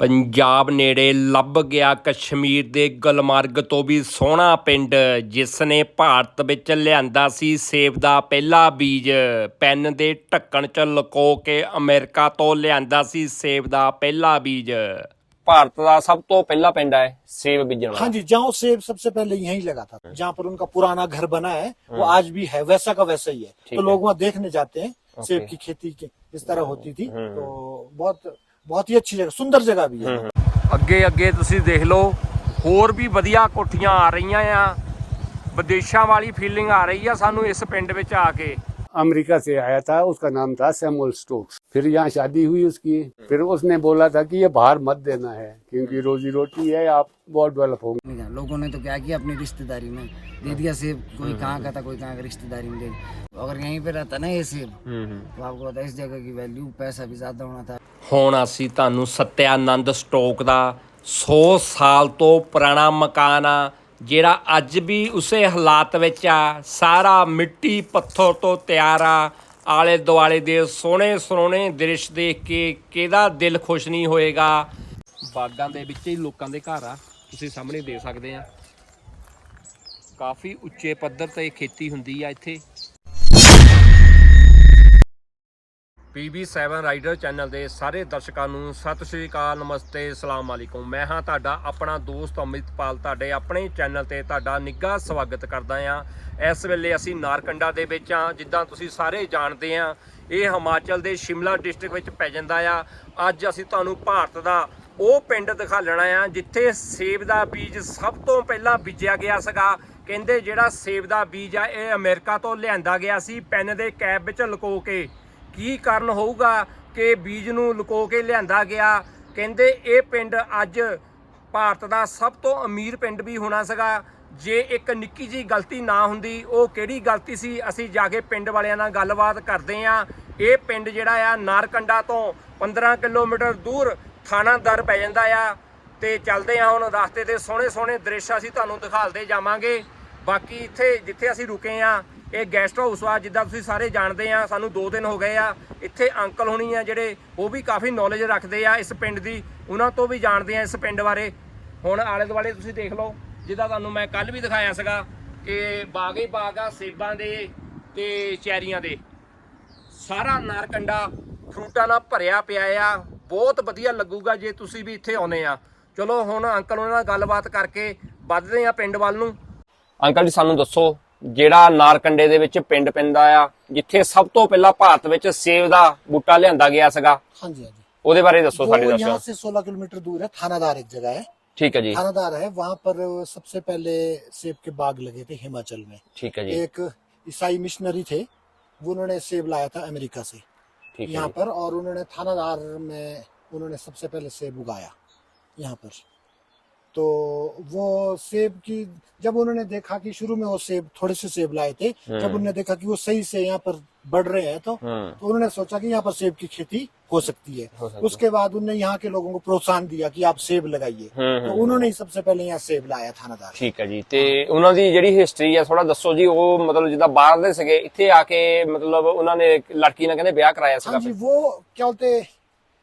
ਪੰਜਾਬ ਨੇੜੇ ਲੱਭ ਗਿਆ ਕਸ਼ਮੀਰ ਦੇ ਗੁਲਮਰਗ ਤੋਂ ਵੀ ਸੋਹਣਾ ਪਿੰਡ ਜਿਸ ਨੇ ਭਾਰਤ ਵਿੱਚ ਲਿਆਂਦਾ ਸੀ ਸੇਬ ਦਾ ਪਹਿਲਾ ਬੀਜ ਪੈਨ ਦੇ ਢੱਕਣ 'ਚ ਲੁਕੋ ਕੇ ਅਮਰੀਕਾ ਤੋਂ ਲਿਆਂਦਾ ਸੀ ਸੇਬ ਦਾ ਪਹਿਲਾ ਬੀਜ ਭਾਰਤ ਦਾ ਸਭ ਤੋਂ ਪਹਿਲਾ ਪਿੰਡ ਹੈ ਸੇਬ ਬੀਜਣ हाँ जी जहाँ सेब सबसे पहले यहीं लगा था जहाँ पर उनका पुराना घर बना है वो आज भी है वैसा का वैसा ही है ठीक तो है। लोग वहाँ देखने जाते हैं सेब की खेती की इस तरह होती थी तो बहुत बहुत ही अच्छी जगह सुंदर जगह भी है ਅੱਗੇ ਅੱਗੇ ਤੁਸੀਂ ਦੇਖ ਲਓ ਹੋਰ ਵੀ ਵਧੀਆ ਕੋਠੀਆਂ ਆ ਰਹੀਆਂ ਆ ਵਿਦੇਸ਼ਾਂ ਵਾਲੀ ਫੀਲਿੰਗ ਆ ਰਹੀ ਆ ਸਾਨੂੰ ਇਸ ਪਿੰਡ ਵਿੱਚ ਆ ਕੇ अमेरिका से आया था उसका नाम था सैमुअल स्टोक्स फिर यहाँ शादी हुई उसकी फिर उसने बोला था कि ये बाहर मत देना है क्योंकि रोजी रोटी है आप बहुत डेवलप होंगे नहीं जाना। लोगों ने तो क्या किया अपनी रिश्तेदारी में दे दिया सेब कोई कहाँ का था कोई कहाँ का रिश्तेदारी में दे दिया अगर यहीं पे रहता ना ये सेब तो आपको पता है इस जगह की वैल्यू पैसा भी ज्यादा होना था ਹੁਣ ਅਸੀਂ ਤੁਹਾਨੂੰ ਸਤਿਆਨੰਦ ਸਟੋਕ ਦਾ 100 ਸਾਲ ਤੋਂ ਪੁਰਾਣਾ ਮਕਾਨ ਆ, ਜਿਹੜਾ ਅੱਜ ਵੀ ਉਸੇ ਹਾਲਾਤ ਵਿੱਚ ਆ। ਸਾਰਾ ਮਿੱਟੀ ਪੱਥਰ ਤੋਂ ਤਿਆਰ ਆ। ਆਲੇ ਦੁਆਲੇ ਦੇ ਸੋਹਣੇ ਸੋਹਣੇ ਦ੍ਰਿਸ਼ ਦੇਖ ਕੇ ਕਿਹਦਾ ਦਿਲ ਖੁਸ਼ ਨਹੀਂ ਹੋਏਗਾ। ਬਾਗਾਂ ਦੇ ਵਿੱਚ ਹੀ ਲੋਕਾਂ ਦੇ ਘਰ ਆ, ਤੁਸੀਂ ਸਾਹਮਣੇ ਦੇਖ ਸਕਦੇ ਆ। ਕਾਫੀ ਉੱਚੇ ਪੱਧਰ ਤੇ ਖੇਤੀ ਹੁੰਦੀ ਆ ਇੱਥੇ। PB7 ਰਾਈਡਰ ਚੈਨਲ ਦੇ ਸਾਰੇ ਦਰਸ਼ਕਾਂ ਨੂੰ ਸਤਿ ਸ਼੍ਰੀ ਅਕਾਲ, ਨਮਸਤੇ, ਅਸਲਾਮ ਵਾਲੇਕੁਮ ਮੈਂ ਹਾਂ ਤੁਹਾਡਾ ਆਪਣਾ ਦੋਸਤ ਅਮਿਤਪਾਲ ਤੁਹਾਡੇ ਆਪਣੇ ਚੈਨਲ ਤੇ ਤੁਹਾਡਾ ਨਿੱਘਾ ਸਵਾਗਤ ਕਰਦਾ ਹਾਂ। ਇਸ ਵੇਲੇ ਅਸੀਂ ਨਾਰਕੰਡਾ ਦੇ ਵਿੱਚ ਹਾਂ, ਜਿੱਦਾਂ ਤੁਸੀਂ ਸਾਰੇ ਜਾਣਦੇ ਆ ਇਹ ਹਿਮਾਚਲ ਦੇ ਸ਼ਿਮਲਾ ਡਿਸਟ੍ਰਿਕਟ ਵਿੱਚ ਪੈ ਜਾਂਦਾ ਆ। ਅੱਜ ਅਸੀਂ ਤੁਹਾਨੂੰ ਭਾਰਤ ਦਾ ਉਹ ਪਿੰਡ ਦਿਖਾਲਣਾ ਆ, ਜਿੱਥੇ ਸੇਬ ਦਾ ਬੀਜ ਸਭ ਤੋਂ ਪਹਿਲਾਂ ਬੀਜਿਆ ਗਿਆ ਸੀਗਾ। ਕਹਿੰਦੇ ਜਿਹੜਾ ਸੇਬ ਦਾ ਬੀਜ ਆ, ਇਹ ਅਮਰੀਕਾ ਤੋਂ ਲਿਆਂਦਾ ਗਿਆ ਸੀ, ਪੈਨ ਦੇ ਕੈਪ ਵਿੱਚ ਲੁਕੋ ਕੇ। ਕੀ ਕਾਰਨ ਹੋਊਗਾ ਕਿ ਬੀਜ ਨੂੰ ਲੁਕੋ ਕੇ ਲਿਆਂਦਾ ਗਿਆ? ਕਹਿੰਦੇ ਇਹ ਪਿੰਡ ਅੱਜ ਭਾਰਤ ਦਾ ਸਭ ਤੋਂ ਅਮੀਰ ਪਿੰਡ ਵੀ ਹੋਣਾ ਸੀਗਾ। ਜੇ ਇੱਕ ਨਿੱਕੀ ਜੀ ਗਲਤੀ ਨਾ ਹੁੰਦੀ, ਉਹ ਕਿਹੜੀ ਗਲਤੀ ਸੀ? ਅਸੀਂ ਜਾ ਕੇ ਪਿੰਡ ਵਾਲਿਆਂ ਨਾਲ ਗੱਲਬਾਤ ਕਰਦੇ ਆਂ ਇਹ ਪਿੰਡ ਜਿਹੜਾ ਆ, ਨਾਰਕੰਡਾ ਤੋਂ 15 ਕਿਲੋਮੀਟਰ ਦੂਰ ਥਾਣਾ ਦਰ ਪੈ ਜਾਂਦਾ ਆ। ਤੇ ਚੱਲਦੇ ਆ ਹੁਣ ਰਸਤੇ ਤੇ। ਸੋਹਣੇ ਸੋਹਣੇ ਦ੍ਰਿਸ਼ ਅਸੀਂ ਤੁਹਾਨੂੰ ਦਿਖਾਲਦੇ ਜਾਵਾਂਗੇ। ਬਾਕੀ ਇੱਥੇ, ਜਿੱਥੇ ਅਸੀਂ ਰੁਕੇ ਆ ਇਹ ਗੈਸਟ ਹਾਊਸ ਆ, ਜਿੱਦਾਂ ਤੁਸੀਂ ਸਾਰੇ ਜਾਣਦੇ ਆ, ਸਾਨੂੰ 2 ਦਿਨ ਹੋ ਗਏ ਆ, ਇੱਥੇ ਅੰਕਲ ਹੋਣੀ ਆ ਜਿਹੜੇ, ਉਹ ਵੀ ਕਾਫੀ ਨੌਲੇਜ ਰੱਖਦੇ ਆ ਇਸ ਪਿੰਡ ਦੀ, ਉਹਨਾਂ ਤੋਂ ਵੀ ਜਾਣਦੇ ਆ ਇਸ ਪਿੰਡ ਬਾਰੇ। ਹੁਣ ਆਲੇ ਦੁਆਲੇ ਤੁਸੀਂ ਦੇਖ ਲਓ, ਜਿੱਦਾਂ ਤੁਹਾਨੂੰ ਮੈਂ ਕੱਲ ਵੀ ਦਿਖਾਇਆ ਸੀਗਾ ਕਿ ਬਾਗ ਹੀ ਬਾਗ ਆ, ਸੇਬਾਂ ਦੇ ਤੇ ਚੈਰੀਆਂ ਦੇ। ਸਾਰਾ ਨਾਰਕੰਡਾ ਫਰੂਟਾਂ ਨਾਲ ਭਰਿਆ ਪਿਆ ਆ, ਬਹੁਤ ਵਧੀਆ ਲੱਗੂਗਾ ਜੇ ਤੁਸੀਂ ਵੀ ਇੱਥੇ ਆਉਨੇ ਆ। ਚਲੋ ਹੁਣ ਅੰਕਲ ਉਹਨਾਂ ਨਾਲ ਗੱਲਬਾਤ ਕਰਕੇ ਵੱਧਦੇ ਆ ਪਿੰਡ ਵੱਲ ਨੂੰ। ਅੰਕਲ ਜੀ, ਸਾਨੂੰ ਦੱਸੋ ਜਿਹੜਾ ਨਾਰਕੰਡੇ ਦੇ ਵਿੱਚ ਪਿੰਡ ਪੈਂਦਾ ਆ ਜਿੱਥੇ ਸਭ ਤੋਂ ਪਹਿਲਾਂ ਭਾਰਤ ਵਿੱਚ ਸੇਬ ਦਾ ਬੂਟਾ ਲਿਆਂਦਾ ਗਿਆ ਸੀਗਾ हाँ जी हाँ जी ਉਹਦੇ ਬਾਰੇ ਦੱਸੋ वो ਸਾਡੇ यहाँ ਦਰਸ਼ਕਾਂ से 16 किलोमीटर दूर है थानादार एक जगह है ਠੀਕ ਹੈ ਜੀ थानादार है वहाँ पर सबसे पहले सेब के बाग लगे थे हिमाचल में ਠੀਕ ਹੈ ਜੀ एक ईसाई मिशनरी थे वो उन्होंने सेब लाया था अमेरिका से ਠੀਕ ਹੈ यहाँ ਜੀ। पर और उन्होंने थानादार में उन्होंने सबसे पहले सेब उगाया यहाँ पर तो वो सेब की जब उन्होंने देखा कि शुरू में वो सेब थोड़े से सेब लाए थे जब उन्होंने देखा कि वो सही से यहाँ पर बढ़ रहे हैं तो हम्म। तो उन्होंने सोचा कि यहाँ पर सेब की खेती हो सकती है हो सकती उसके बाद उन्होंने यहाँ के लोगों को प्रोत्साहन दिया कि आप सेब लगाइए हम्म, तो उन्होंने ही सबसे पहले यहाँ सेब लाया थानादार ਠੀਕ ਹੈ ਜੀ ਤੇ ਉਹਨਾਂ ਦੀ ਜਿਹੜੀ ਹਿਸਟਰੀ ਆ ਥੋੜਾ ਦੱਸੋ ਜੀ ਉਹ ਮਤਲਬ ਜਿੱਦਾਂ ਬਾਹਰ ਦੇ ਸੀਗੇ ਇੱਥੇ ਆ ਕੇ ਮਤਲਬ ਉਹਨਾਂ ਨੇ ਇੱਕ ਲੜਕੀ ਨਾਲ ਕਹਿੰਦੇ ਵਿਆਹ ਕਰਾਇਆ हाँ जी ਸੀਗਾ वो क्या बोलते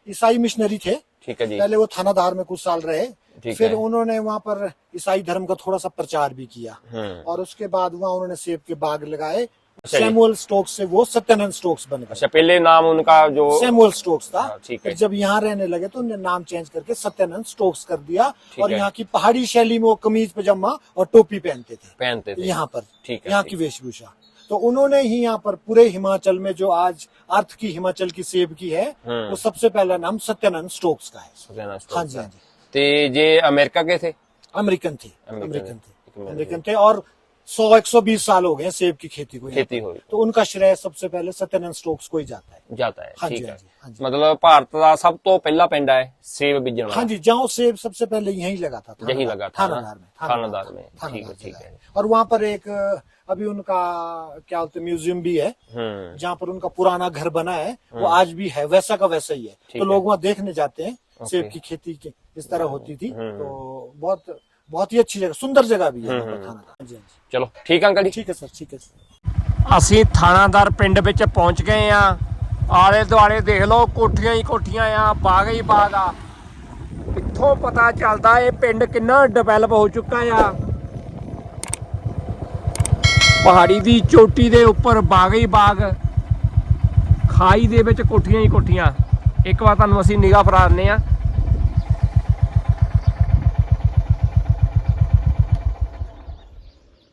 ईसाई मिशनरी थे ਠੀਕ ਹੈ ਜੀ पहले वो थानादार में कुछ साल रहे ठीक फिर उन्होंने वहाँ पर ईसाई धर्म का थोड़ा सा प्रचार भी किया। हम्म। और उसके बाद वहाँ उन्होंने सेब के बाग लगाए। अच्छा सैमुअल स्टोक्स से वो सत्यानंद स्टोक्स बन गए। अच्छा पहले नाम उनका जो सैमुअल स्टोक्स था। हाँ, ठीक फिर है। जब यहाँ रहने लगे तो उन्होंने नाम चेंज करके सत्यानंद स्टोक्स कर दिया। और यहाँ की पहाड़ी शैली में वो कमीज पजामा और टोपी पहनते थे। पहनते थे। यहाँ पर। ठीक है, यहाँ की वेशभूषा। तो उन्होंने ही यहाँ पर पूरे हिमाचल में जो आज अर्थ की हिमाचल की सेब की है हम्म। वो सबसे पहला नाम सत्यानंद स्टोक्स का है। हाँ जी हाँ जी। तो ये अमेरिका के थे? अमेरिकन थे अमेरिकन थे अमेरिकन थे और सौ एक सौ बीस साल हो गए सेब की खेती को खेती हुई। तो उनका श्रेय सबसे पहले सत्यनंद स्टोक्स को ही जाता है। जाता है हाँ ठीक है। हाँ हाँ मतलब भारत का सब तो पहला पिंड है सेब बीजन हाँ जी जहाँ सेब सबसे पहले यही लगा था यही लगा था थानादार में थानादार। में ठीक है ठीक है। और वहाँ पर एक अभी उनका क्या बोलते म्यूज़ियम भी है। हम्म। जहाँ पर उनका पुराना घर बना है वो हम्म। आज भी है वैसा का वैसा ही है। तो लोग वहाँ देखने जाते हैं। सेब ओके। की खेती की इस तरह होती थी तो बहुत बहुत ही अच्छी जगह सुंदर जगह भी है वहाँ पर थानादार हाँ जी, हाँ जी। ਚਲੋ ਠੀਕ ਅੰਕਲ ਜੀ ठीक है सर ठीक है सर ਅਸੀਂ ਥਾਣਾਦਾਰ ਪਿੰਡ ਵਿੱਚ ਪਹੁੰਚ ਗਏ ਆ ਆਲੇ ਦੁਆਲੇ ਦੇਖ ਲਓ ਕੋਠੀਆਂ ਹੀ ਕੋਠੀਆਂ ਆ ਬਾਗ ਹੀ ਬਾਗ ਆ ਇੱਥੋਂ ਪਤਾ ਚੱਲਦਾ ਇਹ ਪਿੰਡ ਕਿੰਨਾ ਡਿਵੈਲਪ ਹੋ ਚੁੱਕਾ ਆ ਪਹਾੜੀ ਦੀ ਚੋਟੀ ਦੇ ਉੱਪਰ ਬਾਗ ਹੀ ਬਾਗ ਖਾਈ ਦੇ ਵਿੱਚ ਕੋਠੀਆਂ ਹੀ ਕੋਠੀਆਂ ਇੱਕ ਵਾਰ ਤੁਹਾਨੂੰ ਅਸੀਂ ਨਿਗਾਹ ਫਰਾਰਨੇ ਆ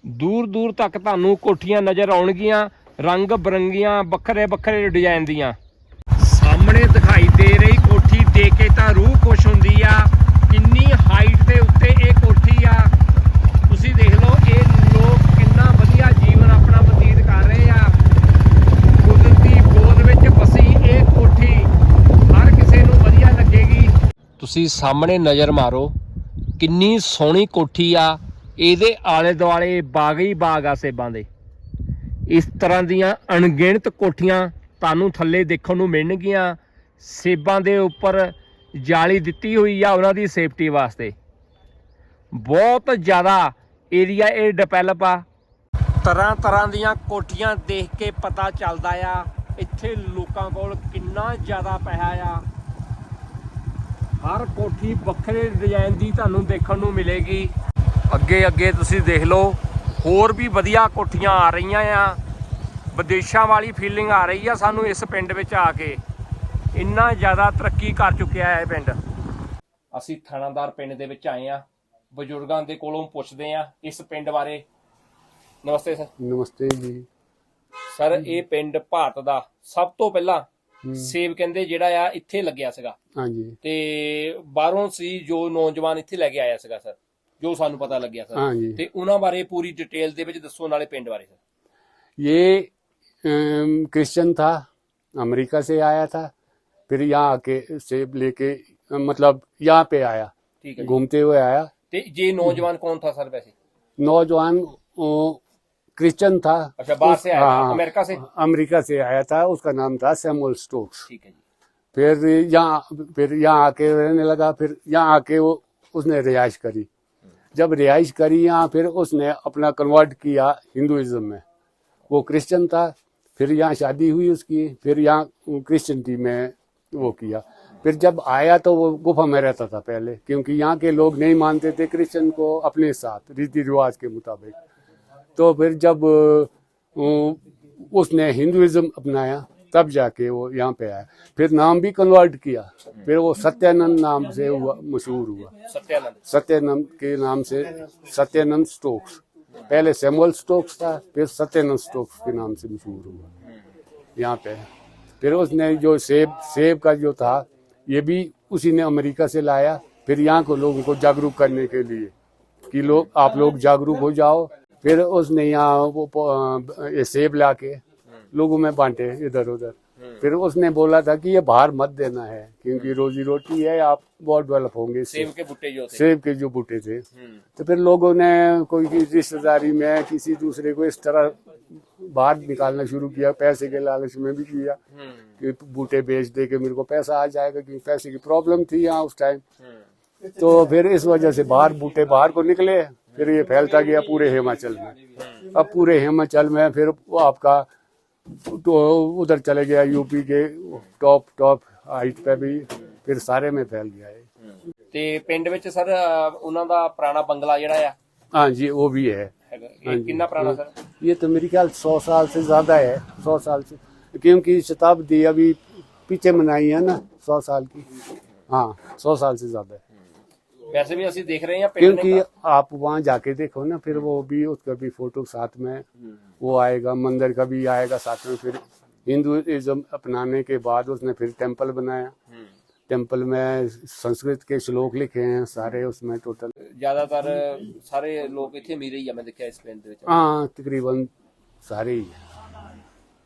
ਦੂਰ ਦੂਰ ਤੱਕ ਤੁਹਾਨੂੰ ਕੋਠੀਆਂ ਨਜ਼ਰ ਆਉਣਗੀਆਂ, ਰੰਗ ਬਰੰਗੀਆਂ, ਵੱਖਰੇ ਵੱਖਰੇ ਡਿਜ਼ਾਈਨ ਦੀਆਂ। ਸਾਹਮਣੇ ਦਿਖਾਈ ਦੇ ਰਹੀ ਕੋਠੀ, ਦੇਖ ਕੇ ਤਾਂ ਰੂਹ ਖੁਸ਼ ਹੁੰਦੀ ਆ ਕਿੰਨੀ ਹਾਈਟ ਦੇ ਉੱਤੇ ਇਹ ਕੋਠੀ ਆ ਤੁਸੀਂ ਦੇਖ ਲਓ ਇਹ ਲੋਕ ਕਿੰਨਾ ਵਧੀਆ ਜੀਵਨ ਆਪਣਾ ਬਤੀਤ ਕਰ ਰਹੇ ਆ ਕੁਦਰਤੀ ਗੋਦ ਵਿੱਚ ਵਸੀ ਇਹ ਕੋਠੀ ਹਰ ਕਿਸੇ ਨੂੰ ਵਧੀਆ ਲੱਗੇਗੀ ਤੁਸੀਂ ਸਾਹਮਣੇ ਨਜ਼ਰ ਮਾਰੋ, ਕਿੰਨੀ ਸੋਹਣੀ ਕੋਠੀ ਆ, ਇਹਦੇ ਆਲੇ ਦੁਆਲੇ ਬਾਗ ਹੀ ਬਾਗ ਆ ਸੇਬਾਂ ਦੇ। ਇਸ ਤਰ੍ਹਾਂ ਦੀਆਂ ਅਣਗਿਣਤ ਕੋਠੀਆਂ ਤੁਹਾਨੂੰ ਥੱਲੇ ਦੇਖਣ ਨੂੰ ਮਿਲਣਗੀਆਂ। ਸੇਬਾਂ ਦੇ ਉੱਪਰ ਜਾਲੀ ਦਿੱਤੀ ਹੋਈ ਆ ਉਹਨਾਂ ਦੀ ਸੇਫਟੀ ਵਾਸਤੇ। ਬਹੁਤ ਜ਼ਿਆਦਾ ਏਰੀਆ ਇਹ ਡਿਵੈਲਪ ਆ। ਤਰ੍ਹਾਂ ਤਰ੍ਹਾਂ ਦੀਆਂ ਕੋਠੀਆਂ ਦੇਖ ਕੇ ਪਤਾ ਚੱਲਦਾ ਆ, ਇੱਥੇ ਲੋਕਾਂ ਕੋਲ ਕਿੰਨਾ ਜ਼ਿਆਦਾ ਪੈਸਾ ਆ। ਹਰ ਕੋਠੀ ਵੱਖਰੇ ਡਿਜ਼ਾਈਨ ਦੀ ਤੁਹਾਨੂੰ ਦੇਖਣ ਨੂੰ ਮਿਲੇਗੀ। ਅੱਗੇ ਅੱਗੇ ਤੁਸੀਂ ਦੇਖ ਲਓ ਹੋਰ ਵੀ ਵਧੀਆ ਕੋਠੀਆਂ ਆ ਰਹੀਆਂ ਆ। ਵਿਦੇਸ਼ਾਂ ਵਾਲੀ ਫੀਲਿੰਗ ਆ ਰਹੀ ਆ ਸਾਨੂੰ ਇਸ ਪਿੰਡ ਵਿੱਚ ਆ ਕੇ। ਇੰਨਾ ਜ਼ਿਆਦਾ ਤਰੱਕੀ ਕਰ ਚੁੱਕਿਆ ਹੈ ਇਹ ਪਿੰਡ। ਅਸੀਂ ਥਾਣਾਦਾਰ ਪਿੰਡ ਦੇ ਵਿੱਚ ਆਏ ਆ। ਬਜ਼ੁਰਗਾਂ ਦੇ ਕੋਲੋਂ ਪੁੱਛਦੇ ਆ ਇਸ ਪਿੰਡ ਬਾਰੇ। ਨਮਸਤੇ ਸਰ। ਨਮਸਤੇ ਜੀ। ਸਰ ਇਹ ਪਿੰਡ ਭਾਰਤ ਦਾ ਸਭ ਤੋਂ ਪਹਿਲਾਂ ਸੇਬ ਕਹਿੰਦੇ ਜਿਹੜਾ ਆ ਇੱਥੇ ਲੱਗਿਆ ਸੀਗਾ हाँ जी ਤੇ ਬਾਹਰੋਂ ਸੀ ਜੋ ਨੌਜਵਾਨ ਇੱਥੇ ਲੈ ਕੇ ਆਇਆ ਸੀਗਾ ਸਰ ਜੋ ਸਾਨੂੰ ਪਤਾ ਲੱਗਿਆ ਸਰ हाँ जी ਤੇ ਉਹਨਾਂ ਬਾਰੇ ਪੂਰੀ ਡਿਟੇਲ ਦੇ ਵਿੱਚ ਦੱਸੋ ਨਾਲੇ ਪਿੰਡ ਬਾਰੇ ਸਰ ये अम, क्रिश्चियन था अमेरिका से आया था फिर यहाँ आके सेब लेके अ, मतलब यहाँ पे आया ਠੀਕ ਹੈ ਜੀ घूमते हुए आया ਤੇ ਜੇ नौजवान कौन था सर वैसे नौजवान अ, क्रिश्चियन था। अच्छा बाहर से आया हाँ, अमेरिका से? अमेरिका से आया था उसका नाम था सैमुअल स्टोक्स। ठीक है जी। फिर यहाँ फिर यहाँ आके रहने लगा फिर यहाँ आके वो उसने रिहाइश करी। जब रिहाइश करी यहाँ फिर उसने अपना कन्वर्ट किया हिंदुइज्म में। वो क्रिश्चियन था फिर यहाँ शादी हुई उसकी फिर यहाँ क्रिश्चियनिटी में वो किया। फिर जब आया तो वो गुफा में रहता था पहले क्योंकि यहाँ के लोग नहीं मानते थे क्रिश्चियन को अपने साथ रीति रिवाज के मुताबिक। तो फिर जब उसने हिंदुइज्म अपनाया तब जाके वो यहाँ पे आया। फिर नाम भी कन्वर्ट किया। फिर वो सत्यानंद नाम से हुआ मशहूर हुआ। सत्यानंद। सत्यानंद के नाम से सत्यानंद स्टोक्स। पहले सैमुअल स्टोक्स था फिर सत्यानंद स्टोक्स के नाम से मशहूर हुआ। यहाँ पे। फिर उसने जो सेब सेब का जो था ये भी उसी ने अमेरिका से लाया। फिर यहाँ को लोगों को जागरूक करने के लिए कि लोग आप लोग जागरूक हो जाओ। फिर उसने यहाँ वो ये सेब ला के लोगों में बांटे इधर उधर फिर उसने बोला था कि ये बाहर मत देना है क्योंकि रोजी रोटी है आप बहुत डेवलप होंगे सेब के भुट्टे जो थे। सेब के जो बूटे थे। हम्म, तो फिर लोगों ने कोई रिश्तेदारी में किसी दूसरे को इस तरह बाहर निकालना शुरू किया पैसे के लालच में भी किया हम्म, कि बूटे बेच दे के मेरे को पैसा आ जाएगा क्योंकि पैसे की प्रॉब्लम थी यहाँ उस टाइम। हम्म, तो फिर इस वजह से बाहर बूटे बाहर को निकले। फिर ये फैलता गया पूरे हिमाचल में अब पूरे हिमाचल में फिर वो आपका तो उधर चले गया यूपी के टॉप टॉप हाइट पे भी फिर सारे में फैल गया है ਤੇ ਪਿੰਡ ਵਿੱਚ ਸਰ ਅਹ, ਉਹਨਾਂ ਦਾ ਪੁਰਾਣਾ ਬੰਗਲਾ ਜਿਹੜਾ ਆ हाँ जी वो भी है ਹੈਗਾ हाँ ਇਹ जी, ਕਿੰਨਾ ਪੁਰਾਣਾ हाँ। ਸਰ ये तो मेरे ख्याल सौ साल से ज्यादा है सौ साल से क्योंकि शताब्दी अभी पीछे मनाई है ना सौ साल की हाँ सौ साल से ज्यादा है वैसे भी असि देख रहे हैं क्योंकि आप वहाँ जाके देखो ना फिर वो भी उसका भी फ़ोटो साथ में वो आएगा मंदिर का भी आएगा साथ में फिर हिंदुइज्म अपनाने के बाद उसने फिर टेंपल बनाया। टेंपल में संस्कृत के श्लोक लिखे हैं सारे उसमें टोटल ज़्यादातर सारे लोग इतने मेरे ही है मैं देखा इस पेंट ਦੇ हाँ तकरीबन सारे ही तो ज़्यादा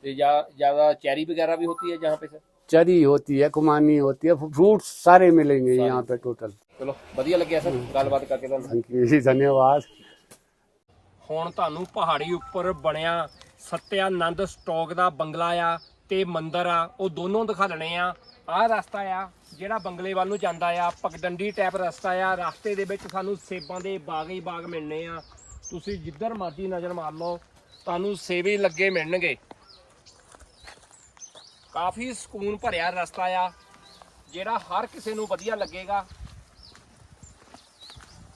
ਤੇ ਜਾਂ ਜ਼ਿਆਦਾ ਚੈਰੀ ਵਗੈਰਾ ਵੀ ਹੁੰਦੀ पे सर? चरी होती है कुमानी होती है फ्रूट्स सारे मिलेंगे यहाँ पे टोटल ਚਲੋ ਵਧੀਆ ਲੱਗਿਆ ਸਰ ਗੱਲਬਾਤ ਕਰਕੇ ਤੁਹਾਨੂੰ थैंक यू जी धन्यवाद ਹੁਣ ਤੁਹਾਨੂੰ ਪਹਾੜੀ ਉੱਪਰ ਬਣਿਆ ਸਤਿਆਨੰਦ ਸਟੋਕ ਦਾ ਬੰਗਲਾ ਆ ਤੇ ਮੰਦਿਰ ਆ ਉਹ ਦੋਨੋਂ ਦਿਖਾ ਲੈਣੇ ਆ ਆਹ ਰਸਤਾ ਆ ਜਿਹੜਾ ਬੰਗਲੇ ਵੱਲ ਨੂੰ ਜਾਂਦਾ ਆ ਪਗਡੰਡੀ ਟੈਪ ਰਸਤਾ ਆ ਰਸਤੇ ਦੇ ਵਿੱਚ ਸਾਨੂੰ ਸੇਬਾਂ ਦੇ ਬਾਗ ਹੀ ਬਾਗ ਮਿਲਣੇ ਆ ਤੁਸੀਂ ਜਿੱਧਰ ਮਰਜ਼ੀ ਨਜ਼ਰ ਮਾਰ ਲਓ ਤੁਹਾਨੂੰ ਸੇਵੇ ਲੱਗੇ ਮਿਲਣਗੇ ਕਾਫੀ ਸਕੂਨ ਭਰਿਆ ਰਸਤਾ ਆ, ਜਿਹੜਾ ਹਰ ਕਿਸੇ ਨੂੰ ਵਧੀਆ ਲੱਗੇਗਾ।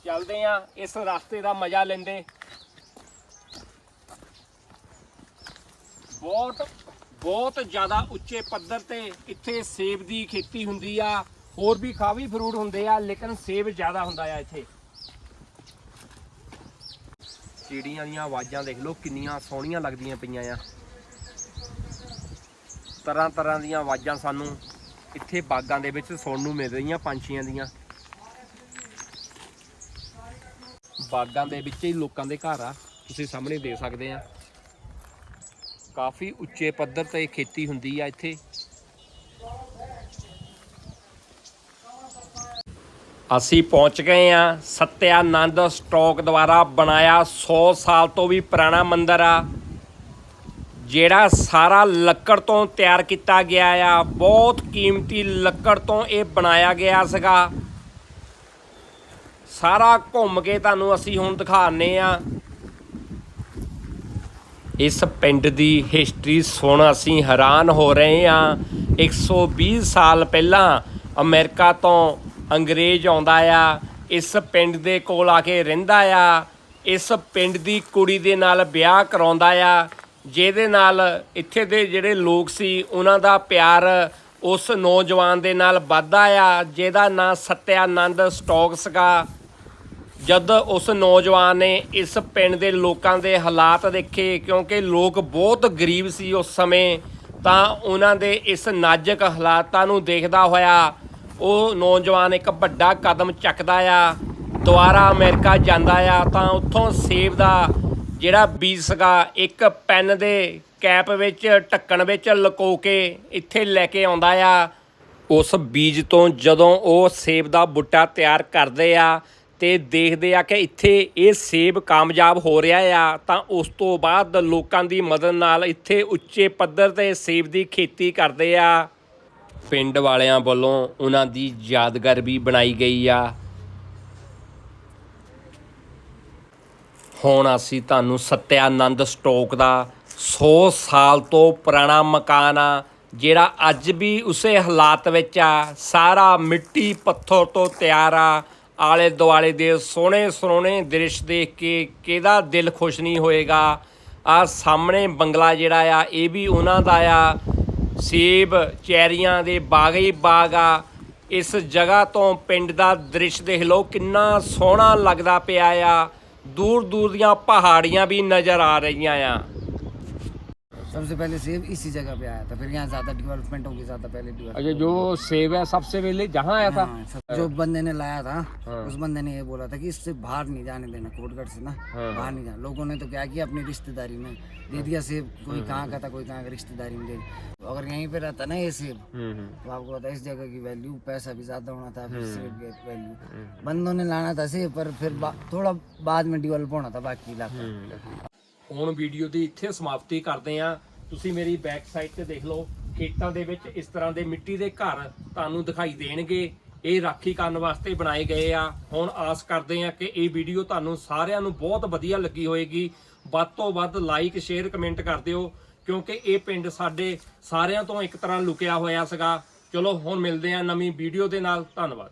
ਚੱਲਦੇ ਆ ਇਸ ਰਸਤੇ ਦਾ ਮਜ਼ਾ ਲੈਂਦੇ। ਬਹੁਤ ਬਹੁਤ ਜ਼ਿਆਦਾ ਉੱਚੇ ਪੱਧਰ ਤੇ ਇੱਥੇ ਸੇਬ ਦੀ ਖੇਤੀ ਹੁੰਦੀ ਆ, ਹੋਰ ਵੀ ਕਾਫੀ ਫਰੂਟ ਹੁੰਦੇ ਆ, ਲੇਕਿਨ ਸੇਬ ਜ਼ਿਆਦਾ ਹੁੰਦਾ ਆ ਇੱਥੇ। ਚਿੜੀਆਂ ਦੀਆਂ ਆਵਾਜ਼ਾਂ ਦੇਖ ਲਓ, ਕਿੰਨੀਆਂ ਸੋਹਣੀਆਂ ਲੱਗਦੀਆਂ ਪਈਆਂ ਆ। ਤਰ੍ਹਾਂ ਤਰ੍ਹਾਂ ਦੀਆਂ ਆਵਾਜ਼ਾਂ ਸਾਨੂੰ ਇੱਥੇ ਬਾਗਾਂ ਦੇ ਵਿੱਚ ਸੁਣਨ ਨੂੰ ਮਿਲ ਰਹੀਆਂ, ਪੰਛੀਆਂ ਦੀਆਂ। ਬਾਗਾਂ ਦੇ ਵਿੱਚ ਹੀ ਲੋਕਾਂ ਦੇ ਘਰ ਆ, ਤੁਸੀਂ ਸਾਹਮਣੇ ਦੇਖ ਸਕਦੇ ਆ। ਕਾਫੀ ਉੱਚੇ ਪੱਧਰ ਤੇ ਖੇਤੀ ਹੁੰਦੀ ਆ ਇੱਥੇ। ਅਸੀਂ ਪਹੁੰਚ ਗਏ ਆ ਸਤਿਆਨੰਦ ਸਟੋਕ ਦੁਆਰਾ ਬਣਾਇਆ 100 ਸਾਲ ਤੋਂ ਵੀ ਪੁਰਾਣਾ ਮੰਦਿਰ ਆ। ਜਿਹੜਾ ਸਾਰਾ ਲੱਕੜ ਤੋਂ ਤਿਆਰ ਕੀਤਾ ਗਿਆ ਆ, ਬਹੁਤ ਕੀਮਤੀ ਲੱਕੜ ਤੋਂ ਇਹ ਬਣਾਇਆ ਗਿਆ ਸੀਗਾ। ਸਾਰਾ ਘੁੰਮ ਕੇ ਤੁਹਾਨੂੰ ਅਸੀਂ ਹੁਣ ਦਿਖਾਣੇ ਆ ਇਸ ਪਿੰਡ ਦੀ ਹਿਸਟਰੀ ਸੁਣ ਅਸੀਂ ਹੈਰਾਨ ਹੋ ਰਹੇ ਆ 120 ਸਾਲ ਪਹਿਲਾਂ ਅਮਰੀਕਾ ਤੋਂ ਅੰਗਰੇਜ਼ ਆਉਂਦਾ ਆ, ਇਸ ਪਿੰਡ ਦੇ ਕੋਲ ਆ ਕੇ ਰਹਿੰਦਾ ਆ, ਇਸ ਪਿੰਡ ਦੀ ਕੁੜੀ ਦੇ ਨਾਲ ਵਿਆਹ ਕਰਾਉਂਦਾ ਆ। ਜਿਹਦੇ ਨਾਲ ਇੱਥੇ ਦੇ ਜਿਹੜੇ ਲੋਕ ਸੀ, ਉਹਨਾਂ ਦਾ ਪਿਆਰ ਉਸ ਨੌਜਵਾਨ ਦੇ ਨਾਲ ਵੱਧਦਾ ਆ, ਜਿਹਦਾ ਨਾਂ ਸਤਿਆਨੰਦ ਸਟੋਕਸ ਸੀਗਾ। ਜਦ ਉਸ ਨੌਜਵਾਨ ਨੇ ਇਸ ਪਿੰਡ ਦੇ ਲੋਕਾਂ ਦੇ ਹਾਲਾਤ ਦੇਖੇ, ਕਿਉਂਕਿ ਲੋਕ ਬਹੁਤ ਗਰੀਬ ਸੀ ਉਸ ਸਮੇਂ, ਤਾਂ ਉਹਨਾਂ ਦੇ ਇਸ ਨਾਜ਼ੁਕ ਹਾਲਾਤਾਂ ਨੂੰ ਦੇਖਦਾ ਹੋਇਆ ਉਹ ਨੌਜਵਾਨ ਇੱਕ ਵੱਡਾ ਕਦਮ ਚੱਕਦਾ ਆ, ਦੁਆਰਾ ਅਮਰੀਕਾ ਜਾਂਦਾ ਆ, ਤਾਂ ਉੱਥੋਂ ਸੇਬ ਦਾ ਜਿਹੜਾ ਬੀਜ ਸੀਗਾ ਇੱਕ ਪੈਨ ਦੇ ਕੈਪ ਵਿੱਚ, ਢੱਕਣ ਵਿੱਚ ਲੁਕੋ ਕੇ ਇੱਥੇ ਲੈ ਕੇ ਆਉਂਦਾ ਆ। ਉਸ ਬੀਜ ਤੋਂ ਜਦੋਂ ਉਹ ਸੇਬ ਦਾ ਬੂਟਾ ਤਿਆਰ ਕਰਦੇ ਆ ਤੇ ਦੇਖਦੇ ਆ ਕਿ ਇੱਥੇ ਇਹ ਸੇਬ ਕਾਮਯਾਬ ਹੋ ਰਿਹਾ ਆ, ਤਾਂ ਉਸ ਤੋਂ ਬਾਅਦ ਲੋਕਾਂ ਦੀ ਮਦਦ ਨਾਲ ਇੱਥੇ ਉੱਚੇ ਪੱਧਰ ਤੇ ਸੇਬ ਦੀ ਖੇਤੀ ਕਰਦੇ ਆ। ਪਿੰਡ ਵਾਲਿਆਂ ਵੱਲੋਂ ਉਹਨਾਂ ਦੀ ਯਾਦਗਾਰ ਵੀ ਬਣਾਈ ਗਈ ਆ। ਹੁਣ ਅਸੀਂ ਤੁਹਾਨੂੰ ਸਤਿਆਨੰਦ ਸਟੋਕ ਦਾ 100 ਸਾਲ ਤੋਂ ਪੁਰਾਣਾ ਮਕਾਨ ਆ, ਜਿਹੜਾ ਅੱਜ ਵੀ ਉਸੇ ਹਾਲਾਤ ਵਿੱਚ ਆ। ਸਾਰਾ ਮਿੱਟੀ ਪੱਥਰ ਤੋਂ ਤਿਆਰ ਆ। ਆਲੇ ਦੁਆਲੇ ਦੇ ਸੋਹਣੇ ਸੋਹਣੇ ਦ੍ਰਿਸ਼ ਦੇਖ ਕੇ ਕਿਹਦਾ ਦਿਲ ਖੁਸ਼ ਨਹੀਂ ਹੋਏਗਾ। ਆ ਸਾਹਮਣੇ ਬੰਗਲਾ ਜਿਹੜਾ ਆ, ਇਹ ਵੀ ਉਹਨਾਂ ਦਾ ਆ। ਸੇਬ ਚੈਰੀਆਂ ਦੇ ਬਾਗ ਹੀ ਬਾਗ ਆ। ਇਸ ਜਗ੍ਹਾ ਤੋਂ ਪਿੰਡ ਦਾ ਦ੍ਰਿਸ਼ ਦੇਖ ਲਓ, ਕਿੰਨਾ ਸੋਹਣਾ ਲੱਗਦਾ ਪਿਆ ਆ। ਦੂਰ ਦੂਰ ਦੀਆਂ ਪਹਾੜੀਆਂ ਵੀ ਨਜ਼ਰ ਆ ਰਹੀਆਂ ਆ। सबसे पहले सेब इसी जगह पे आया था फिर यहाँ ज़्यादा डेवलपमेंट होगी ज़्यादा पहले अच्छा जो सेब है सबसे पहले जहाँ आया था? हाँ, जो बंदे ने लाया था हाँ। उस बंदे ने ये बोला था कि इससे बाहर नहीं जाने देना कोटगढ़ से ना हाँ। बाहर नहीं जाना। लोगों ने तो क्या किया अपनी रिश्तेदारी में दे दिया सेब कोई कहाँ का था कोई कहाँ का रिश्तेदारी में दे अगर यहीं पे रहता ना ये सेब तो आपको पता इस जगह की वैल्यू पैसा भी ज़्यादा होना था फिर हम्म। सेब की वैल्यू बंदों ने लाना था सेब पर फिर थोड़ा बाद में डेवलप होना था बाकी इलाका। ਹੁਣ ਵੀਡੀਓ ਦੀ ਇੱਥੇ ਸਮਾਪਤੀ ਕਰਦੇ ਆ ਤੁਸੀਂ ਮੇਰੀ ਬੈਕ ਸਾਈਡ ਤੇ ਦੇਖ ਲਓ, ਖੇਤਾਂ ਦੇ ਵਿੱਚ ਇਸ ਤਰ੍ਹਾਂ ਦੇ ਮਿੱਟੀ ਦੇ ਘਰ ਤੁਹਾਨੂੰ ਦਿਖਾਈ ਦੇਣਗੇ। ਇਹ ਰਾਖੀ ਕਰਨ ਵਾਸਤੇ ਬਣਾਏ ਗਏ ਆ। ਹੁਣ ਆਸ ਕਰਦੇ ਆ ਕਿ ਇਹ ਵੀਡੀਓ ਤੁਹਾਨੂੰ ਸਾਰਿਆਂ ਨੂੰ ਬਹੁਤ ਵਧੀਆ ਲੱਗੀ ਹੋਏਗੀ। ਵੱਧ ਤੋਂ ਵੱਧ ਲਾਈਕ ਸ਼ੇਅਰ ਕਮੈਂਟ ਕਰ ਦਿਓ, ਕਿਉਂਕਿ ਇਹ ਪਿੰਡ ਸਾਡੇ ਸਾਰਿਆਂ ਤੋਂ ਇੱਕ ਤਰ੍ਹਾਂ ਲੁਕਿਆ ਹੋਇਆ ਸੀਗਾ। ਚਲੋ, ਹੁਣ ਮਿਲਦੇ ਆ ਨਵੀਂ ਵੀਡੀਓ ਦੇ ਨਾਲ। ਧੰਨਵਾਦ।